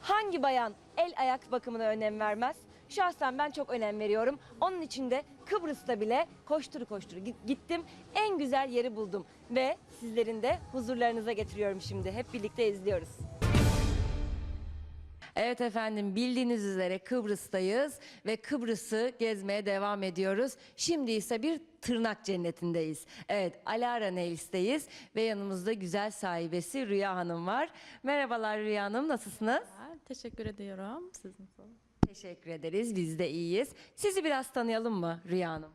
Hangi bayan el ayak bakımına önem vermez? Şahsen ben çok önem veriyorum. Onun için de Kıbrıs'ta bile koştur koştur gi- gittim. En güzel yeri buldum ve sizlerin de huzurlarınıza getiriyorum şimdi. Hep birlikte izliyoruz. Evet efendim bildiğiniz üzere Kıbrıs'tayız ve Kıbrıs'ı gezmeye devam ediyoruz. Şimdi ise bir tırnak cennetindeyiz. Evet Alara Nails'teyiz ve yanımızda güzel sahibesi Rüya Hanım var. Merhabalar Rüya Hanım nasılsınız? Teşekkür ediyorum. Siz nasıl? Teşekkür ederiz biz de iyiyiz. Sizi biraz tanıyalım mı Rüya Hanım?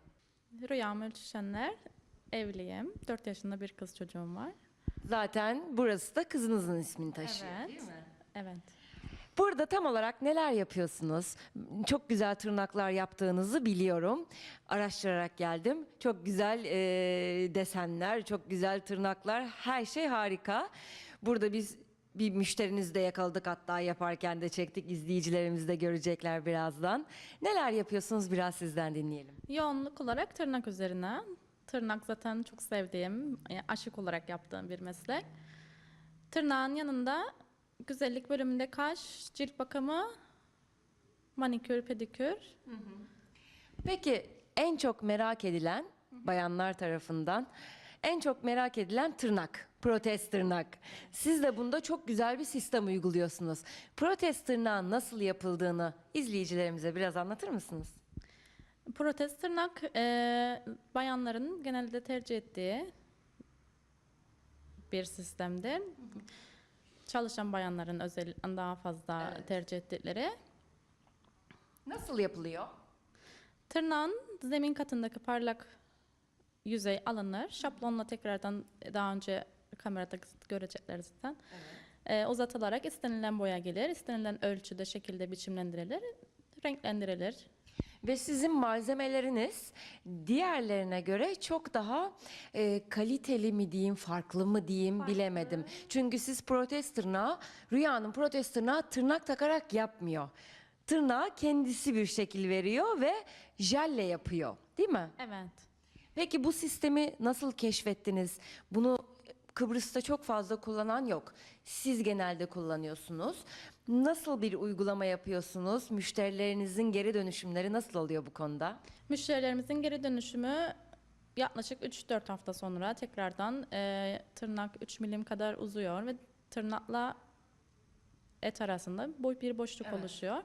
Rüyam Ölçüşenler. Evliyim. 4 yaşında bir kız çocuğum var. Zaten burası da kızınızın ismini taşıyor Evet. değil mi? Evet. Burada tam olarak neler yapıyorsunuz? Çok güzel tırnaklar yaptığınızı biliyorum. Araştırarak geldim. Çok güzel e, desenler, çok güzel tırnaklar, her şey harika. Burada biz bir müşterinizi de yakaladık hatta yaparken de çektik. İzleyicilerimiz de görecekler birazdan. Neler yapıyorsunuz biraz sizden dinleyelim. Yoğunluk olarak tırnak üzerine. Tırnak zaten çok sevdiğim, yani aşık olarak yaptığım bir meslek. Tırnağın yanında güzellik bölümünde kaş, cilt bakımı, manikür, pedikür. Peki en çok merak edilen bayanlar tarafından en çok merak edilen tırnak, protez tırnak. Siz de bunda çok güzel bir sistem uyguluyorsunuz. Protez tırnağın nasıl yapıldığını izleyicilerimize biraz anlatır mısınız? Protez tırnak e, bayanların genelde tercih ettiği bir sistemdir. Çalışan bayanların özel daha fazla tercih ettikleri. Nasıl yapılıyor? Tırnağın zemin katındaki parlak yüzey alınır. Şablonla tekrardan daha önce kamerada görecekler zaten. E, uzatılarak istenilen boya gelir. İstenilen ölçüde, şekilde biçimlendirilir. Renklendirilir. Ve sizin malzemeleriniz diğerlerine göre çok daha e, kaliteli mi diyeyim, farklı mı diyeyim bilemedim. Çünkü siz protez tırnağı, Rüya'nın protez tırnağı tırnak takarak yapmıyor. Tırnağa kendisi bir şekil veriyor ve jelle yapıyor değil mi? Evet. Peki bu sistemi nasıl keşfettiniz? Bunu Kıbrıs'ta çok fazla kullanan yok. Siz genelde kullanıyorsunuz. Nasıl bir uygulama yapıyorsunuz? Müşterilerinizin geri dönüşümleri nasıl oluyor bu konuda? Müşterilerimizin geri dönüşümü yaklaşık 3-4 hafta sonra tekrardan e, tırnak 3 milim kadar uzuyor ve tırnakla et arasında boy bir boşluk oluşuyor.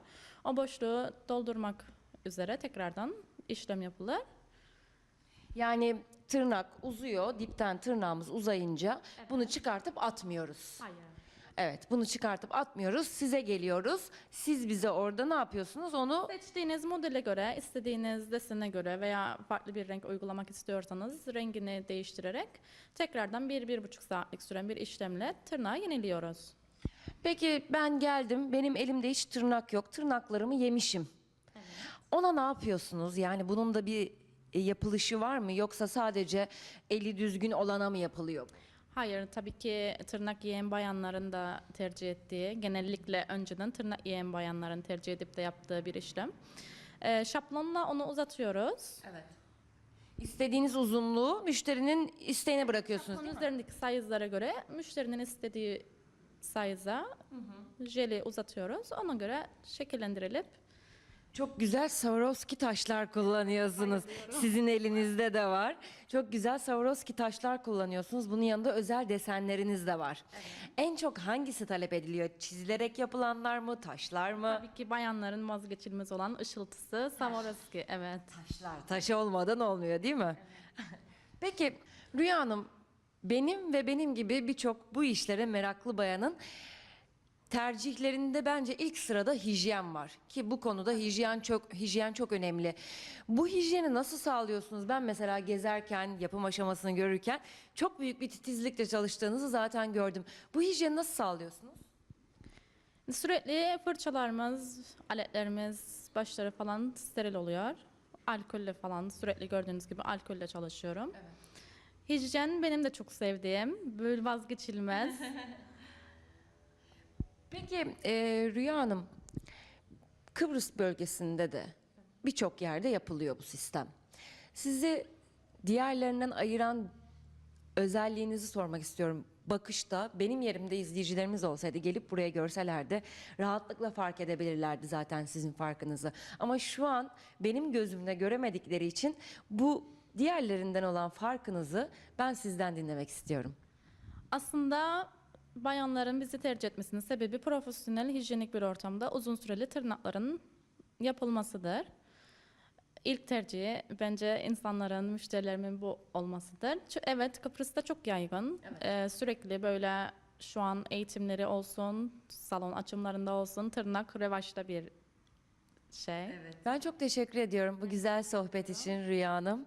O boşluğu doldurmak üzere tekrardan işlem yapılır. Yani tırnak uzuyor, dipten tırnağımız uzayınca bunu çıkartıp atmıyoruz. Hayır. Evet, bunu çıkartıp atmıyoruz. Size geliyoruz. Siz bize orada ne yapıyorsunuz? Onu Seçtiğiniz modele göre, istediğiniz desene göre veya farklı bir renk uygulamak istiyorsanız rengini değiştirerek tekrardan 1-1,5 saatlik süren bir işlemle tırnağı yeniliyoruz. Peki ben geldim, benim elimde hiç tırnak yok, tırnaklarımı yemişim. Ona ne yapıyorsunuz? Yani bunun da bir e, yapılışı var mı? Yoksa sadece eli düzgün olana mı yapılıyor? Hayır, tabii ki tırnak yiyen bayanların da tercih ettiği, genellikle önceden tırnak yiyen bayanların tercih edip de yaptığı bir işlem. Ee, şablonla onu uzatıyoruz. Evet. İstediğiniz uzunluğu müşterinin isteğine bırakıyorsunuz Onun değil mi? üzerindeki sayızlara göre müşterinin istediği sayıza jeli uzatıyoruz. Ona göre şekillendirilip Çok güzel Swarovski taşlar kullanıyorsunuz. Sizin elinizde de var. Çok güzel Swarovski taşlar kullanıyorsunuz. Bunun yanında özel desenleriniz de var. En çok hangisi talep ediliyor? Çizilerek yapılanlar mı, taşlar mı? tabii ki bayanların vazgeçilmez olan ışıltısı Swarovski. Evet. Taşlar. Taşı olmadan olmuyor değil mi? Peki Rüya Hanım, benim ve benim gibi birçok bu işlere meraklı bayanın tercihlerinde bence ilk sırada hijyen var ki bu konuda hijyen çok hijyen çok önemli. Bu hijyeni nasıl sağlıyorsunuz? Ben mesela gezerken, yapım aşamasını görürken çok büyük bir titizlikle çalıştığınızı zaten gördüm. Bu hijyeni nasıl sağlıyorsunuz? Sürekli fırçalarımız, aletlerimiz, başları falan steril oluyor. Alkolle falan sürekli gördüğünüz gibi alkolle çalışıyorum. Hijyen benim de çok sevdiğim, böyle vazgeçilmez. Peki e, Rüya Hanım, Kıbrıs bölgesinde de birçok yerde yapılıyor bu sistem. Sizi diğerlerinden ayıran özelliğinizi sormak istiyorum. bakışta benim yerimde izleyicilerimiz olsaydı gelip buraya görselerdi rahatlıkla fark edebilirlerdi zaten sizin farkınızı. Ama şu an benim gözümle göremedikleri için bu diğerlerinden olan farkınızı ben sizden dinlemek istiyorum. Aslında bayanların bizi tercih etmesinin sebebi profesyonel, hijyenik bir ortamda uzun süreli tırnakların yapılmasıdır. İlk tercihi bence insanların, müşterilerimin bu olmasıdır. Evet, Kıbrıs'ta çok yaygın. Ee, sürekli böyle şu an eğitimleri olsun, salon açımlarında olsun, tırnak revaçta bir şey. Ben çok teşekkür ediyorum bu güzel sohbet için Rüya Hanım.